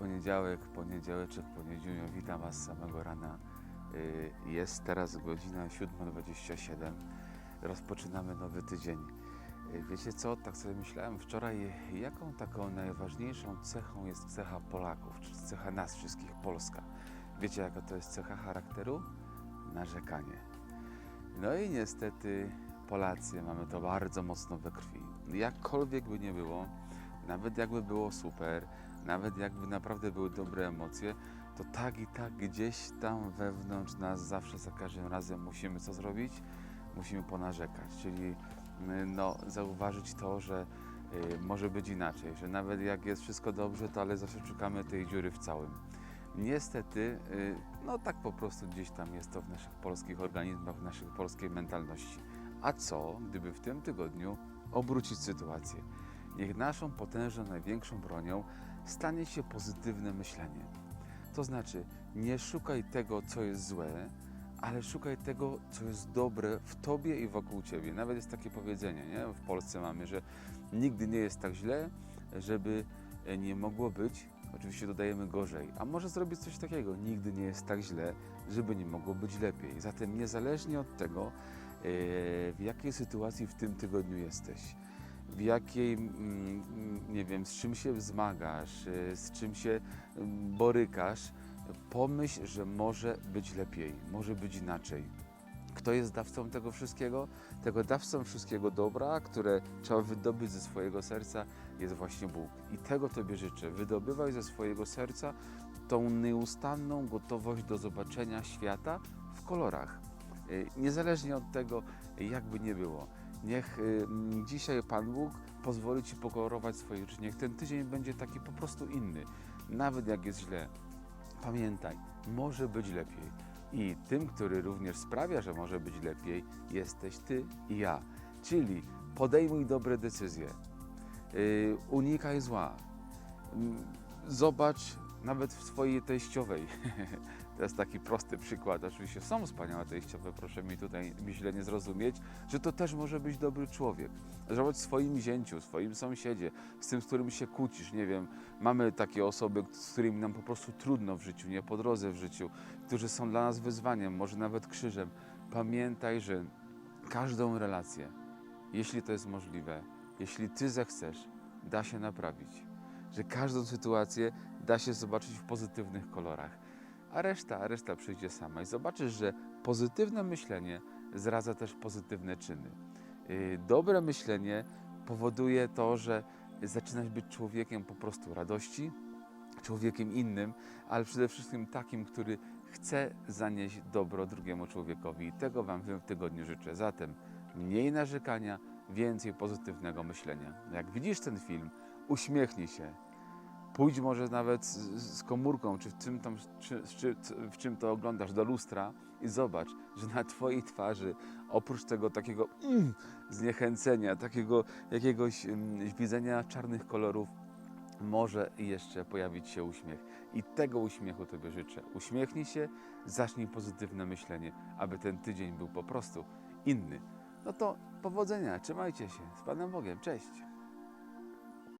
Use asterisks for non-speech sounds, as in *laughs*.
Poniedziałek, poniedziałeczek, poniedziałek. Witam Was z samego rana. Y, Jest teraz godzina 7.27. Rozpoczynamy nowy tydzień. Y, Wiecie co? Tak sobie myślałem wczoraj, jaką taką najważniejszą cechą jest cecha Polaków, czy cecha nas wszystkich, Polska. Wiecie, jaka to jest cecha charakteru? Narzekanie. No i niestety Polacy mamy to bardzo mocno we krwi. Jakkolwiek by nie było, nawet jakby było super, nawet jakby naprawdę były dobre emocje, to tak i tak gdzieś tam wewnątrz nas zawsze za każdym razem musimy co zrobić? Musimy ponarzekać, czyli y, no, zauważyć to, że y, może być inaczej, że nawet jak jest wszystko dobrze, to ale zawsze szukamy tej dziury w całym. Niestety, y, no tak po prostu gdzieś tam jest to w naszych polskich organizmach, w naszej polskiej mentalności. A co, gdyby w tym tygodniu obrócić sytuację? Niech naszą potężną, największą bronią stanie się pozytywne myślenie. To znaczy, nie szukaj tego, co jest złe, ale szukaj tego, co jest dobre w tobie i wokół ciebie. Nawet jest takie powiedzenie, nie? W Polsce mamy, że nigdy nie jest tak źle, żeby e, nie mogło być. Oczywiście dodajemy gorzej. A może zrobić coś takiego? Nigdy nie jest tak źle, żeby nie mogło być lepiej. Zatem niezależnie od tego, e, w jakiej sytuacji w tym tygodniu jesteś, w jakiej, mm, mm, nie wiem, z czym się zmagasz, e, z czym się mm, borykasz, pomyśl, że może być lepiej, może być inaczej. Kto jest dawcą tego wszystkiego? Tego dawcą wszystkiego dobra, które trzeba wydobyć ze swojego serca, jest właśnie Bóg. I tego Tobie życzę. Wydobywaj ze swojego serca tą nieustanną gotowość do zobaczenia świata w kolorach. Y, Niezależnie od tego, jakby nie było. Niech y, dzisiaj Pan Bóg pozwoli Ci pokolorować swoje życie. Niech ten tydzień będzie taki po prostu inny. Nawet jak jest źle, pamiętaj, może być lepiej. I tym, który również sprawia, że może być lepiej, jesteś Ty i ja. Czyli podejmuj dobre decyzje, yy, unikaj zła, zobacz nawet w swojej teściowej. *laughs* to jest taki prosty przykład. Oczywiście są wspaniałe teściowe, proszę mi tutaj mi źle nie zrozumieć, że to też może być dobry człowiek. Zobacz w swoim zięciu, swoim sąsiedzie, z tym, z którym się kłócisz, nie wiem, mamy takie osoby, z którymi nam po prostu trudno w życiu, nie po drodze w życiu, którzy są dla nas wyzwaniem, może nawet krzyżem. Pamiętaj, że każdą relację, jeśli to jest możliwe, jeśli Ty zechcesz, da się naprawić. Że każdą sytuację da się zobaczyć w pozytywnych kolorach. A reszta, reszta przyjdzie sama i zobaczysz, że pozytywne myślenie zradza też pozytywne czyny. Yy, Dobre myślenie powoduje to, że zaczynasz być człowiekiem po prostu radości, człowiekiem innym, ale przede wszystkim takim, który chce zanieść dobro drugiemu człowiekowi. I tego Wam w tym tygodniu życzę. Zatem mniej narzekania, więcej pozytywnego myślenia. Jak widzisz ten film, uśmiechnij się. Pójdź może nawet z, komórką, czy w czym, tam, czy, czy, w czym to oglądasz, do lustra i zobacz, że na Twojej twarzy, oprócz tego takiego mm, zniechęcenia, takiego jakiegoś mm, widzenia czarnych kolorów, może jeszcze pojawić się uśmiech. I tego uśmiechu Tobie życzę. Uśmiechnij się, zacznij pozytywne myślenie, aby ten tydzień był po prostu inny. No to powodzenia, trzymajcie się. Z Panem Bogiem, cześć.